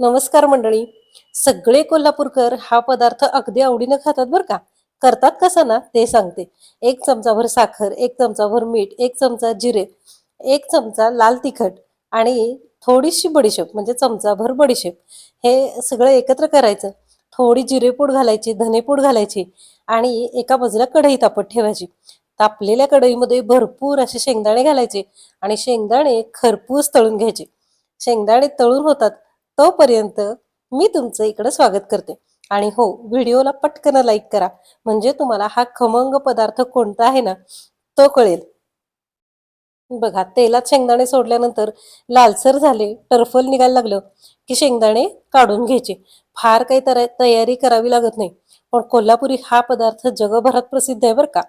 नमस्कार मंडळी. सगळे कोल्हापूरकर हा पदार्थ अगदी आवडीनं खातात बरं का? करतात कसा ना ते सांगते. एक चमचाभर साखर एक चमचाभर मीठ एक चमचा जिरे एक चमचा लाल तिखट आणि थोडीशी बडीशेप म्हणजे चमचाभर बडीशेप. हे सगळं एकत्र करायचं. थोडी जिरेपूड घालायची धनेपूड घालायची आणि एका बाजूला कढई तापत ठेवायची. तापलेल्या कढईमध्ये भरपूर असे शेंगदाणे घालायचे आणि शेंगदाणे खरपूस तळून घ्यायचे. शेंगदाणे तळून होतात. तोपर्यंत मी तुमचं इकडं स्वागत करते. आणि हो व्हिडिओला पटकन लाईक करा. म्हणजे तुम्हाला हा खमंग पदार्थ कोणता आहे ना तो कळेल. बघा तेलात शेंगदाणे सोडल्यानंतर लालसर झाले टर्फल निघायला लागलं की शेंगदाणे काढून घ्यायचे. फार काही तयारी करावी लागत नाही. पण कोल्हापुरी हा पदार्थ जगभरात प्रसिद्ध आहे बरं का.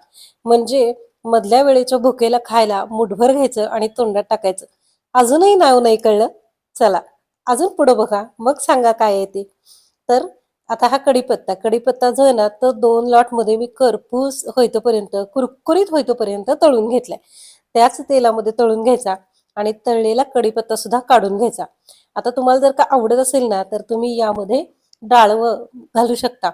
म्हणजे मधल्या वेळेच्या भुकेला खायला मुठभर घ्यायचं आणि तोंडात टाकायचं. अजूनही नाव नाही कळलं? चला. अजून पुढं बघा. मग सांगा काय आहे ते. तर आता हा कढीपत्ता कढीपत्ता जो आहे ना तो दोन लॉटमध्ये मी करपूस होईतोपर्यंत कुरकुरीत होईतोपर्यंत तळून घेतलाय. त्याच तेलामध्ये तळून घ्यायचा आणि तळलेला कढीपत्ता सुद्धा काढून घ्यायचा. आता तुम्हाला जर का आवडत असेल ना तर तुम्ही यामध्ये डाळवं घालू शकता.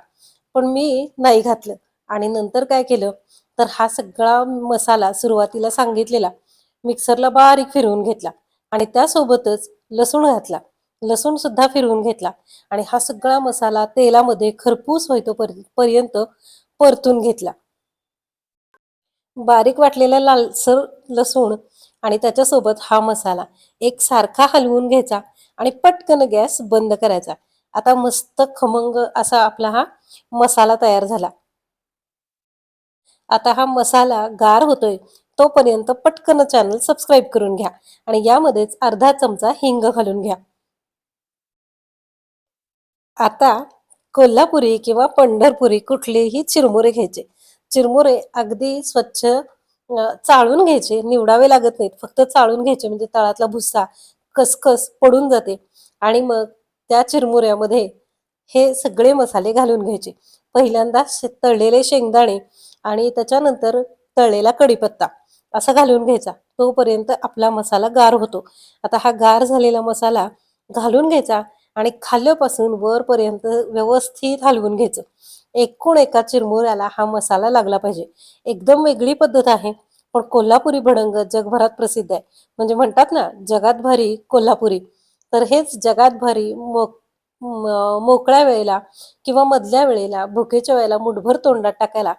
पण मी नाही घातलं. आणि नंतर काय केलं? तर हा सगळा मसाला सुरुवातीला सांगितलेला मिक्सरला बारीक फिरवून घेतला आणि त्यासोबतच लसूण घातला. लसूण सुद्धा फिरवून घेतला. आणि हा सगळा मसाला तेलामध्ये खरपूस होईतो पर्यंत परतून घेतला. बारीक वाटलेला लालसर लसूण आणि त्याच्यासोबत हा मसाला एक सारखा हलवून घ्यायचा आणि पटकन गॅस बंद करायचा. आता मस्त खमंग असा आपला हा मसाला तयार झाला. आता हा मसाला गार होतोय तोपर्यंत पटकन चॅनल सबस्क्राईब करून घ्या आणि यामध्येच अर्धा चमचा हिंग घालून घ्या. आता कोल्हापुरी किंवा पंढरपुरी कुठलेही चिरमुरे घ्यायचे. चिरमुरे अगदी स्वच्छ चाळून घ्यायचे निवडावे लागत नाहीत. फक्त चाळून घ्यायचे म्हणजे तळातला भुस्सा कसकस पडून जाते. आणि मग त्या चिरमुऱ्यामध्ये हे सगळे मसाले घालून घ्यायचे. पहिल्यांदा तळलेले शेंगदाणे आणि त्याच्यानंतर तळलेला कढीपत्ता असा घालून घ्यायचा. तोपर्यंत आपला मसाला गार होतो. आता हा गार झालेला मसाला घालून घ्यायचा. आणि खाल्ल्यापासून वरपर्यंत व्यवस्थित हलवून घ्यायचं. एकूण एका चिरमुऱ्याला हा मसाला लागला पाहिजे. एकदम वेगळी पद्धत आहे पण कोल्हापुरी भडंग जगभरात प्रसिद्ध आहे. म्हणजे म्हणतात ना जगात भारी कोल्हापुरी. तर हेच जगात भारी मो मोकळ्या वेळेला किंवा मधल्या वेळेला भुकेच्या वेळेला मुठभर तोंडात टाकायला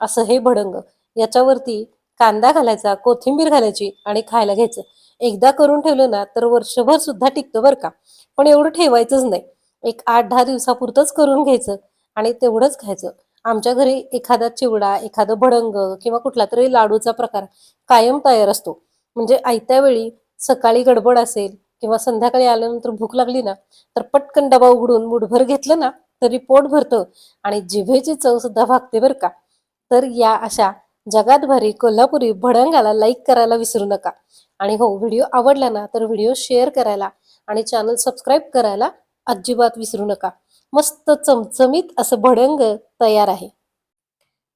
असं हे भडंग. याच्यावरती कांदा घालायचा कोथिंबीर घालायची आणि खायला घ्यायचं. एकदा करून ठेवलं ना तर वर्षभर सुद्धा टिकतं बरं का. पण एवढं ठेवायचंच नाही. एक आठ दहा दिवसापुरतंच करून घ्यायचं आणि तेवढंच खायचं. आमच्या घरी एखादा चिवडा एखादं भडंग किंवा कुठला तरी लाडूचा प्रकार कायम तयार असतो. म्हणजे आयत्या वेळी सकाळी गडबड असेल किंवा संध्याकाळी आल्यानंतर भूक लागली ना तर पटकन डबा उघडून मुठभर घेतलं ना तरी पोट भरतं आणि जिभेची चव सुद्धा भागते बरं का. तर या अशा जगात भारी कोल्हापुरी भडंगाला लाईक करायला विसरू नका. आणि हो व्हिडिओ आवडला ना तर व्हिडिओ शेअर करायला आणि चॅनल सबस्क्राईब करायला अजिबात विसरू नका. मस्त चमचमीत असं भडंग तयार आहे.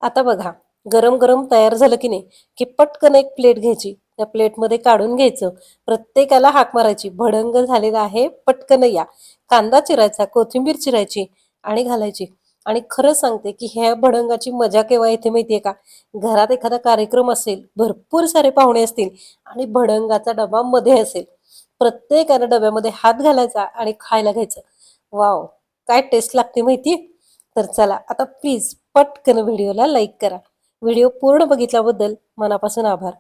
आता बघा गरम गरम तयार झालं की नाही की पटकन एक प्लेट घ्यायची. त्या प्लेटमध्ये काढून घ्यायचं. प्रत्येकाला हाक मारायची. भडंग झालेला आहे पटकन या. कांदा चिरायचा कोथिंबीर चिरायची आणि घालायची. आणि खरं सांगते की ह्या भडंगाची मजा केव्हा येते माहितीये का? घरात एखादा कार्यक्रम असेल भरपूर सारे पाहुणे असतील आणि भडंगाचा डबा मध्ये असेल. प्रत्येकानं डब्यामध्ये हात घालायचा आणि खायला घ्यायचं. वाव काय टेस्ट लागते माहिती? तर चला आता प्लीज पटकन व्हिडिओला लाईक करा. व्हिडिओ पूर्ण बघितल्याबद्दल मनापासून आभार.